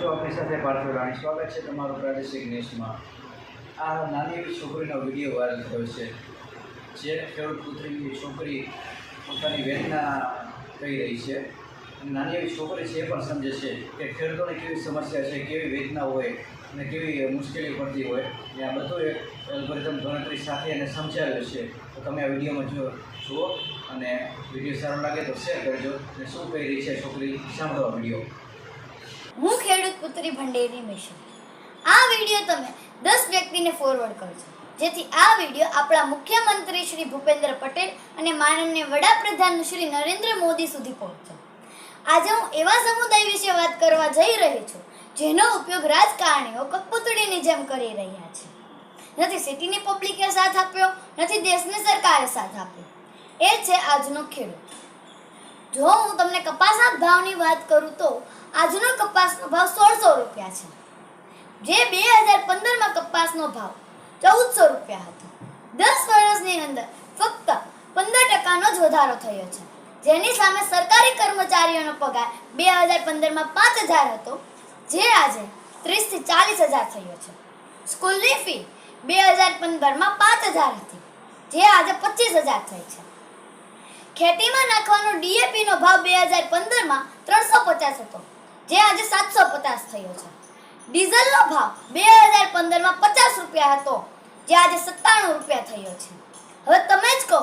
છું આપણી સાથે પાર્થિવ રાણી, સ્વાગત છે તમારું પ્રાદેશિક ન્યૂઝમાં. આ નાની એવી છોકરીનો વીડિયો વાયરલ થયો છે, જે ખેડૂત પુત્રીની છોકરી પોતાની વેદના કહી રહી છે. નાની એવી છોકરી છે એ પણ સમજે છે કે ખેડૂતોને કેવી સમસ્યા છે, કેવી વેદના હોય અને કેવી મુશ્કેલી પડતી હોય. એ આ બધું એક એલ્ગોરિધમ ગણતરી સાથે એને સમજાવ્યું છે. તો તમે આ વિડીયોમાં જો જુઓ અને વીડિયો સારો લાગે તો શેર કરજો. અને શું કહી રહી છે છોકરી? સાંભળો વીડિયો. હું પુત્રી ભંડેરી મિશન. આ વીડિયો તમે દસ વ્યક્તિને ફોરવર્ડ કરજો. જેથી આ વીડિયો આપણા મુખ્યમંત્રી શ્રી ભૂપેન્દ્ર પટેલ અને માનનીય વડાપ્રધાન શ્રી નરેન્દ્ર મોદી સુધી પહોંચે. આજે હું એવા સમુદાય વિશે વાત કરવા જઈ રહી છું, જેનો ઉપયોગ રાજકારણીઓ કપૂતળીની જેમ કરી રહ્યા છે. નથી સિટીની પબ્લિકે સાથ આપ્યો, નથી દેશની સરકારે સાથ આપ્યો. એ છે આજનો ખેડૂત. જો હું તમને કપાસના ભાવની વાત કરું તો આજનો કપાસનો ભાવ સોળસો રૂપિયા છે. જે બે હજાર પંદરમાં કપાસનો ભાવ ચૌદસો રૂપિયા હતો. દસ વર્ષની અંદર ફક્ત પંદર ટકાનો જ વધારો થયો છે. જેની સામે સરકારી કર્મચારીઓનો પગાર બે હજાર પંદરમાં પાંચ હજાર હતો, જે આજે ત્રીસથી ચાલીસ હજાર થયો છે. સ્કૂલની ફી બે હજાર પંદરમાં પાંચ હજાર હતી, જે આજે પચીસ હજાર થઈ છે. ખેતીમાં નાખવાનો ડીએપી નો ભાવ બે હજાર પંદરમાં ત્રણસો પચાસ હતો, જે આજે સાતસો પચાસ થયો છે. ડીઝલનો ભાવ બે હજાર પંદરમાં પચાસ રૂપિયા હતો, જે આજે સત્તાણું રૂપિયા થયો છે. હવે તમે જ કહો,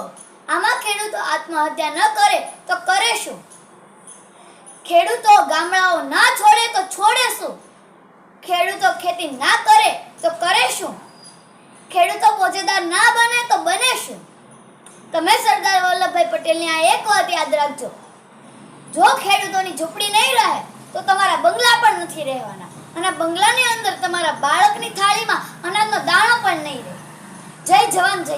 આમાં ખેડૂતો આત્મહત્યા ન કરે તો કરે શું? ખેડૂતો ગામડાઓ ના છોડે તો છોડે શું? ખેડૂતો ખેતી ના કરે તો કરે શું? ખેડૂતો પોજેદાર ના બને તો બને શું? તમે સરદાર વલ્લભભાઈ પટેલની આ એક વાત યાદ રાખજો. જો ખેડૂતોની ઝૂંપડી નહીં રહે, તો તમારા બંગલા પણ નથી રહેવાના. અને બંગલાની અંદર તમારા બાળકની થાળીમાં અનાજનો દાણો પણ નહીં રહે. જય જવાન, જય